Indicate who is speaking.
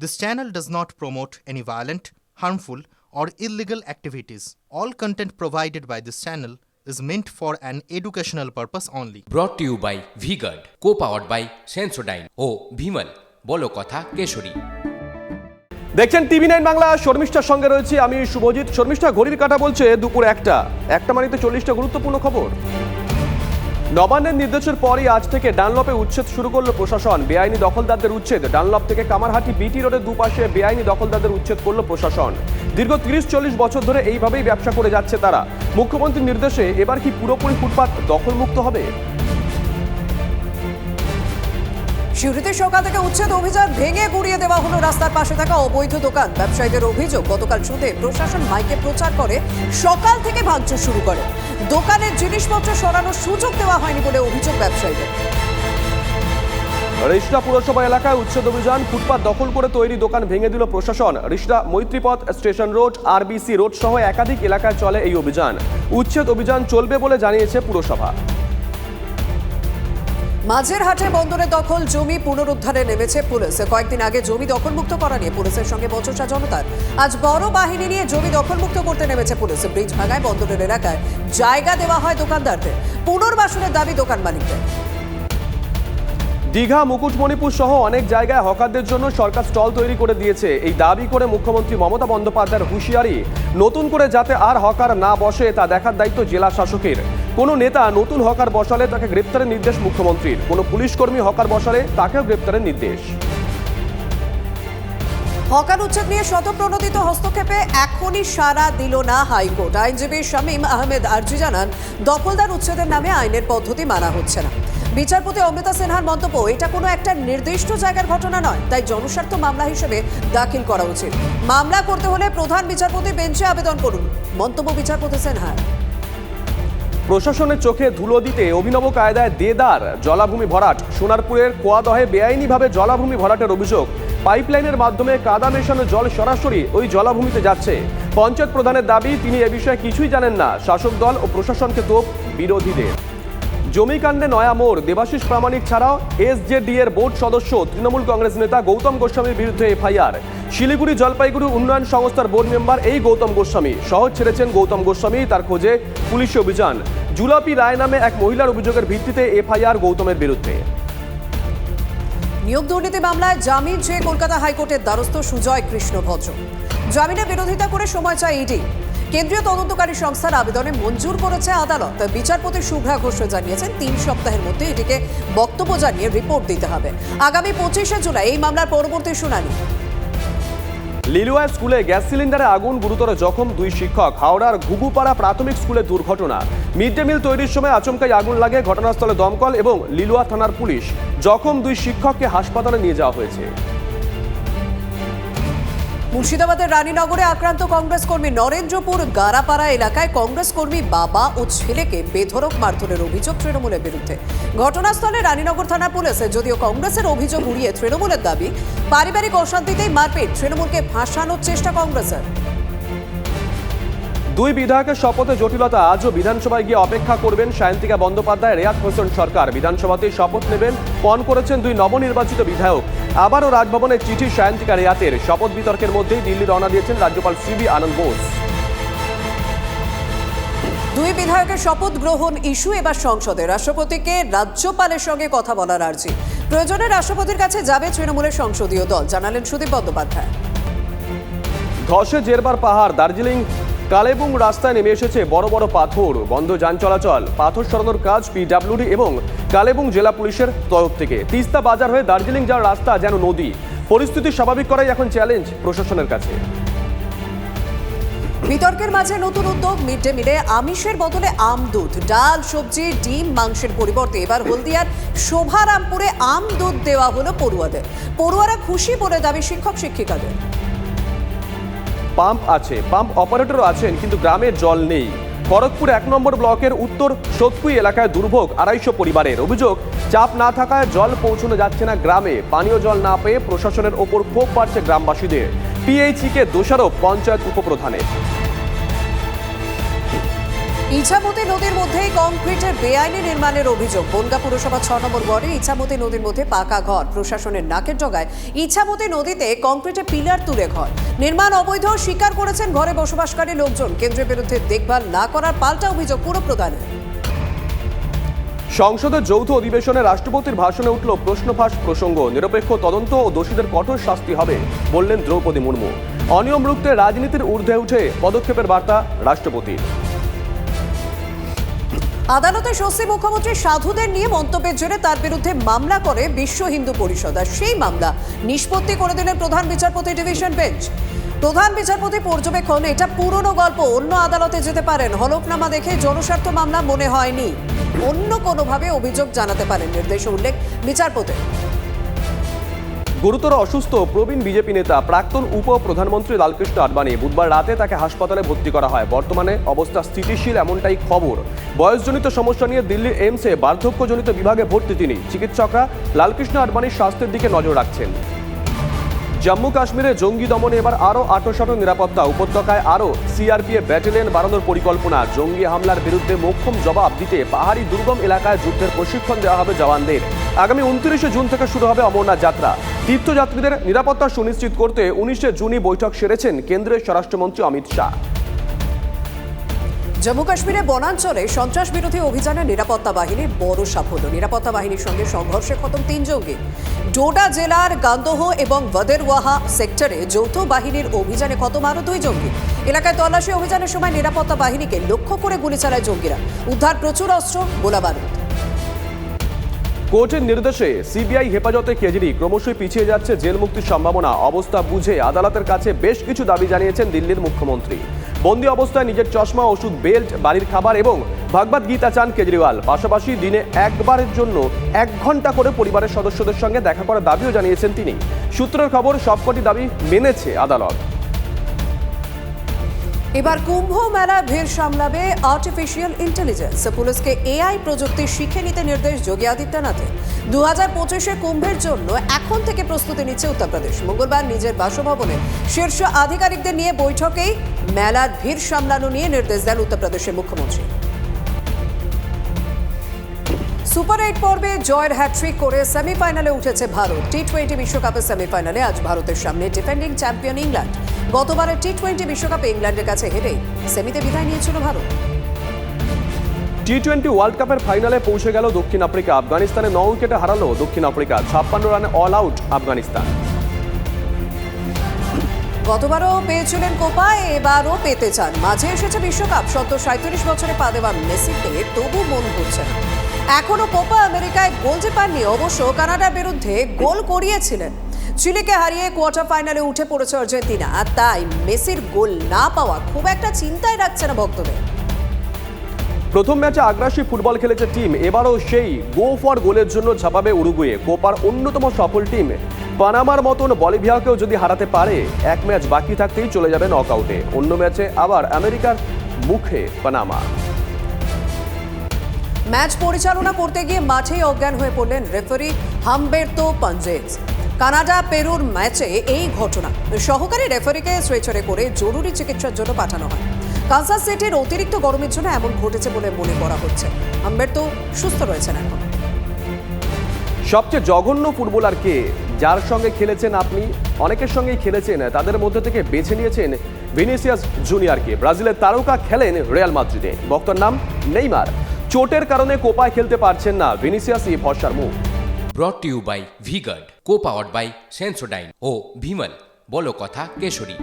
Speaker 1: This channel does not promote any violent, harmful, or illegal activities. All content provided by this channel is meant for an educational purpose only.
Speaker 2: To you by VGuard co powered by Sensodyne ও ভিমল বলো কথা কেশরী
Speaker 3: দেখছেন TV nine Bangla শর্মিষ্ঠার সঙ্গে রয়েছি আমি শুভজিৎ শর্মিষ্ঠা ঘড়ির কাটা বলছে দুপুর একটা একটা মানে তো চল্লিশটা গুরুত্বপূর্ণ খবর নবান্নের নির্দেশের পরই আজ থেকে ডানলপে উচ্ছেদ শুরু করল প্রশাসন। বেআইনি দখলদারদের উচ্ছেদ। ডানলপ থেকে কামারহাটি বিটি রোডের দুপাশে বেআইনি দখলদারদের উচ্ছেদ করল প্রশাসন। দীর্ঘ তিরিশ চল্লিশ বছর ধরে এইভাবেই ব্যবসা করে যাচ্ছে তারা। মুখ্যমন্ত্রীর নির্দেশে এবার কি পুরোপুরি ফুটপাত দখলমুক্ত হবে?
Speaker 4: সিউড়িতে সকাল থেকে উচ্ছেদ অভিযান ভেঙে গুড়িয়ে দেওয়া হলো রাস্তার পাশে থাকা অবৈধ দোকান। ব্যবসায়ীদের অভিযোগ, গতকাল সন্ধ্যে প্রশাসন মাইকে প্রচার করে সকাল থেকে ভাঙচুর শুরু করে। দোকানের জিনিসপত্র সরানোর সুযোগ দেওয়া হয়নি বলে অভিযোগ ব্যবসায়ীদের।
Speaker 3: রিষ্টা পুরসভা এলাকায় উচ্ছেদ অভিযান, ফুটপাত দখল করে তৈরি দোকান ভেঙে দিল প্রশাসন। Rishra Maitripath station road, RBC road সহ একাধিক এলাকায় চলে এই অভিযান। উচ্ছেদ অভিযান চলবে বলে জানিয়েছে পুরসভা।
Speaker 4: মাঝের হাটে বন্দরে দখল, জমি পুনরুদ্ধারে নেমেছে পুলিশ। কয়েকদিন আগে জমি দখলমুক্ত করা নিয়ে পুলিশের সঙ্গে বচসা জনতার। আজ বড় বাহিনী নিয়ে জমি দখলমুক্ত করতে নেমেছে পুলিশ। ব্রিজ ভাঙায় বন্দরের এলাকায় জায়গা দেওয়া হয় দোকানদারদের। পুনর্বাসনের দাবি দোকান মালিকদের।
Speaker 3: দীঘা, মুকুটমণিপুর সহ অনেক জায়গায় হকারদের জন্য সরকার স্টল তৈরি করে দিয়েছে। এই দাবি করে মুখ্যমন্ত্রী মমতা বন্দ্যোপাধ্যায়ের হুঁশিয়ারি, নতুন করে যাতে আর হকার না বসে তা দেখার দায়িত্ব জেলা শাসকের। কোনো নেতা নতুন হকার বসালে তাকে গ্রেপ্তারের নির্দেশ মুখ্যমন্ত্রীর। কোনো পুলিশ কর্মী হকার বসালে তাকেও গ্রেপ্তারের নির্দেশ।
Speaker 4: হকার উচ্ছেদ নিয়ে শতপ্রণোদিত হস্তক্ষেপে এখনই সাড়া দিল না হাইকোর্ট। আইনজীবী শামীম আহমেদ আরজি জানান, দখলদার উচ্ছেদের নামে আইনের পদ্ধতি মানা হচ্ছে না। বিচারপতি অমৃতা সিনহার মন্তব্য, এটা কোনো একটা নির্দিষ্ট জায়গার ঘটনা নয়, তাই জনস্বার্থ মামলা হিসেবে দাখিল করা উচিত। মামলা করতে হলে প্রধান বিচারপতি বেঞ্চে আবেদন করুন। মন্তব্য বিচারপতি সিনহার।
Speaker 3: প্রশাসনের চোখে ধুলো দিতে অভিনব কায়দায় দেদার জলাভূমি ভরাট। সোনারপুরের কোয়াদহে বেআইনিভাবে জলাভূমি ভরাটের অভিযোগ। পাইপলাইনের মাধ্যমে কাদা মেশানো জল সরাসরি ওই জলাভূমিতে যাচ্ছে। পঞ্চায়েত প্রধানের দাবি, তিনি এ বিষয়ে কিছুই জানেন না। শাসক দল ও প্রশাসনকে তোপ বিরোধীদের। জমিকাণ্ডে নয়া মোড়, দেবাশিস প্রামাণিক ছাড়াও এসজেডি এর বোর্ড সদস্য তৃণমূল কংগ্রেস নেতা গৌতম গোস্বামীর বিরুদ্ধে এফআইআর। শিলিগুড়ি জলপাইগুড়ি উন্নয়ন সংস্থার বোর্ড মেম্বার এই গৌতম গোস্বামী। শহর ছেড়েছেন গৌতম গোস্বামী, তার খোঁজে পুলিশি অভিযান। জুলাপি রায় নামে এক মহিলার অভিযোগের ভিত্তিতে এফআইআর গৌতমের বিরুদ্ধে।
Speaker 4: নিয়োগ দুর্নীতি মামলায় জামিন চেয়ে কলকাতা হাইকোর্টের দ্বারস্থ সুজয় কৃষ্ণ ভদ্র জামিনের বিরোধিতা করে সময় চায় ইডি। কেন্দ্রীয় তদন্তকারী সংস্থার আবেদনে মঞ্জুর করেছে আদালত। বিচারপতি শুভ্রা ঘোষ জানিয়েছেন, তিন সপ্তাহের মধ্যে এটিকে বক্তব্য জানিয়ে রিপোর্ট দিতে হবে। আগামী পঁচিশে জুলাই এই মামলার পরবর্তী শুনানি।
Speaker 3: লিলুয়া স্কুলে গ্যাস সিলিন্ডারে আগুন, গুরুতর জখম দুই শিক্ষক। হাওড়ার ঘুঘুপাড়া প্রাথমিক স্কুলে দুর্ঘটনা। মিড ডে মিল তৈরির সময় আচমকাই আগুন লাগে, ঘটনাস্থলে দমকল এবং লিলুয়া থানার পুলিশ। জখম দুই শিক্ষককে হাসপাতালে নিয়ে যাওয়া হয়েছে।
Speaker 4: মুর্শিদাবাদের রানীনগরে আক্রান্ত কংগ্রেস কর্মী নরেন্দ্রপুর গারাপাড়া এলাকায় কংগ্রেস কর্মী বাবা ও ছেলেকে বেধড়ক মারধরের অভিযোগ তৃণমূলের বিরুদ্ধে। ঘটনাস্থলে রানীনগর থানা পুলিশ, যদিও কংগ্রেসের অভিযোগ উড়িয়ে তৃণমূলের দাবি, পারিবারিক অশান্তিতেই মারপিট, তৃণমূলকে ফাঁসানোর চেষ্টা কংগ্রেসের।
Speaker 3: দুই বিধায়কের শপথে জটিলতা, আজও বিধানসভায় গিয়ে অপেক্ষা করবেন সায়ন্তিকা বন্দ্যোপাধ্যায়, রেয়াত হোসেন সরকার। বিধানসভাতেই শপথ নেবেন, পণ করেছেন দুই নবনির্বাচিত বিধায়ক। আবারও রাজভবনে চিঠি সায়ন্তিকা রেয়াতের শপথ বিতর্কের মধ্যেই দিল্লি রওনা দিয়েছেন রাজ্যপাল সিবি আনন্দ বোস।
Speaker 4: দুই বিধায়কের শপথ গ্রহণ ইস্যু এবার সংসদে। রাষ্ট্রপতিকে রাজ্যপালের সঙ্গে কথা বলার আর্জি। প্রয়োজনে রাষ্ট্রপতির কাছে যাবে তৃণমূলের সংসদীয় দল জানালেন সুদীপ বন্দ্যোপাধ্যায়।
Speaker 3: ধসে জেরবার পাহাড় দার্জিলিং কালেবুং রাস্তায় নেমে এসেছে বড় বড় পাথর, বন্ধ যান চলাচল, পাথর সরানোর কাজ পিডাব্লিউডি এবং কালেবুং জেলা পুলিশের তরফ থেকে। তিস্তা বাজার হয়ে দার্জিলিং যাওয়ার রাস্তা যেন নদী। পরিস্থিতি স্বাভাবিক করাই এখন চ্যালেঞ্জ প্রশাসনের কাছে।
Speaker 4: বিতর্কের মাঝে নতুন উদ্যোগ মিড ডে মিলে আমিষের বদলে আম দুধ। ডাল, সবজি, ডিম, মাংসের পরিবর্তে এবার হলদিয়ার শোভারামপুরে আম দুধ দেওয়া হলো পড়ুয়াদের। পড়ুয়ারা খুশি বলে দাবি শিক্ষক শিক্ষিকাদের
Speaker 3: পাম্প আছে, পাম্প অপারেটরও আছেন, কিন্তু গ্রামে জল নেই। খড়গপুর এক নম্বর ব্লকের উত্তর সতকুই এলাকায় দুর্ভোগ আড়াইশো পরিবারের অভিযোগ, চাপ না থাকায় জল পৌঁছানো যাচ্ছে না গ্রামে। পানীয় জল না পেয়ে প্রশাসনের ওপর ক্ষোভ বাড়ছে গ্রামবাসীদের। পিএইচিকে দোষারোপ পঞ্চায়েত উপপ্রধানের।
Speaker 4: ইছামতি নদীর মধ্যেই কংক্রিটের বেআইনি নির্মাণের অভিযোগ। বনগা পুরসভা ছ নম্বর ওয়ার্ডে ইছামতি নদীর মধ্যে পাকা ঘর। প্রশাসনের নাকের ডগায় ইছামতি নদীতে কংক্রিটের পিলার তুলে ঘর। নির্মাণ অবৈধ, স্বীকার করেছেন ঘরে বসবাসকারী লোকজন। কেন্দ্রের বিরুদ্ধে দেখভাল না করার পাল্টা অভিযোগ পুরো প্রদানের
Speaker 3: সংসদের যৌথ অধিবেশনে রাষ্ট্রপতির ভাষণে উঠল প্রশ্নফাঁস প্রসঙ্গ। নিরপেক্ষ তদন্ত ও দোষীদের কঠোর শাস্তি হবে, বললেন দ্রৌপদী মুর্মু। অনিয়ম রুখতে রাজনীতির ঊর্ধ্বে উঠে পদক্ষেপের বার্তা রাষ্ট্রপতির।
Speaker 4: আদালতে স্বস্তি মুখ্যমন্ত্রী সাধুদের নিয়ে মন্তব্যের জন্য তার বিরুদ্ধে মামলা করে বিশ্ব হিন্দু পরিষদ। আর সেই মামলা নিষ্পত্তি করে দিলেন প্রধান বিচারপতি ডিভিশন বেঞ্চ। প্রধান বিচারপতি পর্যবেক্ষণ এটা পুরনো গল্প, অন্য আদালতে যেতে পারেন। হলফনামা দেখে জনস্বার্থ মামলা মনে হয়নি। অন্য কোনোভাবে অভিযোগ জানাতে পারেন নির্দেশ, উল্লেখ বিচারপতি।
Speaker 3: গুরুতর অসুস্থ প্রবীণ বিজেপি নেতা প্রাক্তন উপ প্রধানমন্ত্রী লালকৃষ্ণ আডবাণী বুধবার রাতে তাকে হাসপাতালে ভর্তি করা হয়। বর্তমানে অবস্থা স্থিতিশীল এমনটাই খবর। বয়সজনিত সমস্যা নিয়ে দিল্লির এইমসে বার্ধক্যজনিত বিভাগে ভর্তি তিনি। চিকিৎসকরা লালকৃষ্ণ আডবাণীর স্বাস্থ্যের দিকে নজর রাখছেন। জম্মু কাশ্মীরে জঙ্গি দমনে এবার আরও আটোসাটো নিরাপত্তা উপত্যকায় আরও সিআরপিএফ ব্যাটালিয়ন বাড়ানোর পরিকল্পনা। জঙ্গি হামলার বিরুদ্ধে মোক্ষম জবাব দিতে পাহাড়ি দুর্গম এলাকায় যুদ্ধের প্রশিক্ষণ দেওয়া হবে জওয়ানদের। আগামী উনত্রিশে জুন থেকে শুরু হবে অমরনাথ যাত্রা। তীর্থযাত্রীদের নিরাপত্তা সুনিশ্চিত করতে উনিশে জুনই বৈঠক সেরেছেন কেন্দ্রের স্বরাষ্ট্রমন্ত্রী অমিত শাহ।
Speaker 4: জম্মু কাশ্মীরে বনাঞ্চলে সন্ত্রাস বিরোধী অভিযানে নিরাপত্তা বাহিনীর বড় সাফল্য। নিরাপত্তা বাহিনীর সঙ্গে সংঘর্ষে খতম তিন জঙ্গি। ডোডা জেলার গান্দোহ এবং বদেরওয়াহা সেক্টরে যৌথ বাহিনীর অভিযানে খতম আরও দুই জঙ্গি। এলাকায় তল্লাশি অভিযানের সময় নিরাপত্তা বাহিনীকে লক্ষ্য করে গুলি চালায় জঙ্গিরা। উদ্ধার প্রচুর অস্ত্র, গোলাবারুদ।
Speaker 3: কোর্টের নির্দেশে সিবিআই হেফাজতে কেজরি ক্রমশই পিছিয়ে যাচ্ছে জেল মুক্তির সম্ভাবনা। অবস্থা বুঝে আদালতের কাছে বেশ কিছু দাবি জানিয়েছেন দিল্লির মুখ্যমন্ত্রী। বন্দি অবস্থায় নিজের চশমা, ওষুধ, বেল্ট, বাড়ির খাবার এবং ভাগবত গীতা চান কেজরিওয়াল। পাশাপাশি দিনে একবারের জন্য এক ঘণ্টা করে পরিবারের সদস্যদের সঙ্গে দেখা করার দাবিও জানিয়েছেন তিনি। সূত্রের খবর, সবকটি দাবি মেনেছে আদালত।
Speaker 4: এবার কুম্ভ মেলা ভিড় সামলাবে আর্টিফিশিয়াল ইন্টেলিজেন্স পুলিশকে এআই প্রযুক্তি শিখে নিতে নির্দেশ যোগী আদিত্যনাথের দু হাজার পঁচিশে কুম্ভের জন্য এখন থেকে প্রস্তুতি নিচ্ছে উত্তরপ্রদেশ। মঙ্গলবার নিজের বাসভবনে শীর্ষ আধিকারিকদের নিয়ে বৈঠকেই মেলার ভিড় সামলানো নিয়ে নির্দেশ দেন উত্তরপ্রদেশের মুখ্যমন্ত্রী। সুপার এইট পর্বে জয়ের হ্যাট্রিক করে সেমিফাইনালে উঠেছে ভারত। টি টোয়েন্টি বিশ্বকাপের সেমিফাইনালে আজ ভারতের সামনে ডিফেন্ডিং চ্যাম্পিয়ন ইংল্যান্ড। গতবারের টি টোয়েন্টি বিশ্বকাপে ইংল্যান্ডের কাছে হেরে সেমিতে বিদায় নিয়েছিল ভারত।
Speaker 3: টি টোয়েন্টি ওয়ার্ল্ড কাপের ফাইনালে পৌঁছে গেল দক্ষিণ আফ্রিকা। আফগানিস্তানে ন উইকেটে হারালো দক্ষিণ আফ্রিকা। ছাপ্পান্ন রানে অল আউট আফগানিস্তান।
Speaker 4: গতবারও পেয়েছিলেন কোপা এবারও পেতে চান। মাঝে এসেছে বিশ্বকাপ। সত্তর সাঁত্রিশ বছরে পা দেওয়া মেসিতে তবু মন ঘুরছে না। এখনও কোপা আমেরিকায় গোল যে পাননি। অবশ্য কানাডার বিরুদ্ধে গোল করিয়েছিলেন। চিলিকে হারিয়ে কোয়ার্টার ফাইনালে উঠে পড়েছে আর্জেন্টিনা। আর তাই মেসির গোল না পাওয়া খুব একটা চিন্তায় রাখছে না ভক্তদের।
Speaker 3: প্রথম ম্যাচে আগ্রাসী ফুটবল খেলেছে টিম। এবারও সেই গো ফর গোলের জন্য ঝাঁপাবে উরুগুয়ে। কোপার অন্যতম সফল টিম পানামার মতন বলিভিয়াকেও যদি হারাতে পারে, এক ম্যাচ বাকি থাকতেই চলে যাবে নকআউটে। অন্য ম্যাচে আবার আমেরিকার মুখে পানামা।
Speaker 4: ম্যাচ পরিচালনা করতে গিয়ে মাঠেই অজ্ঞান হয়ে পড়লেন রেফারি হামবের্তো পাঞ্জেজ। কানাডা পেরুর ম্যাচে এই ঘটনা। সহকারী রেফারিকে স্ট্রেচারে করে জরুরি চিকিৎসার জন্য পাঠানো হয়। কানসাস সিটির অতিরিক্ত গরমের জন্য এমন ঘটেছে বলে মনে করা হচ্ছে। হামবের্তো সুস্থ রয়েছেন এখন।
Speaker 3: সবচেয়ে জঘন্য ফুটবলার কে? যার সঙ্গে খেলেছেন আপনি? অনেকের সঙ্গেই খেলেছেন। তাদের মধ্যে থেকে বেছে নিয়েছেন ভিনিসিয়াস জুনিয়রকে। ব্রাজিলের তারকা খেলেন রিয়াল মাদ্রিদে। বক্তার নাম নেইমার। চোটের কারণে কোপায় খেলতে পারছেন না ভিনিসিয়াস এই ভরসার মুখ।
Speaker 2: Brought you by VGuard co powered by Sensodyne ও ভিমল বলো কথা কেশরী।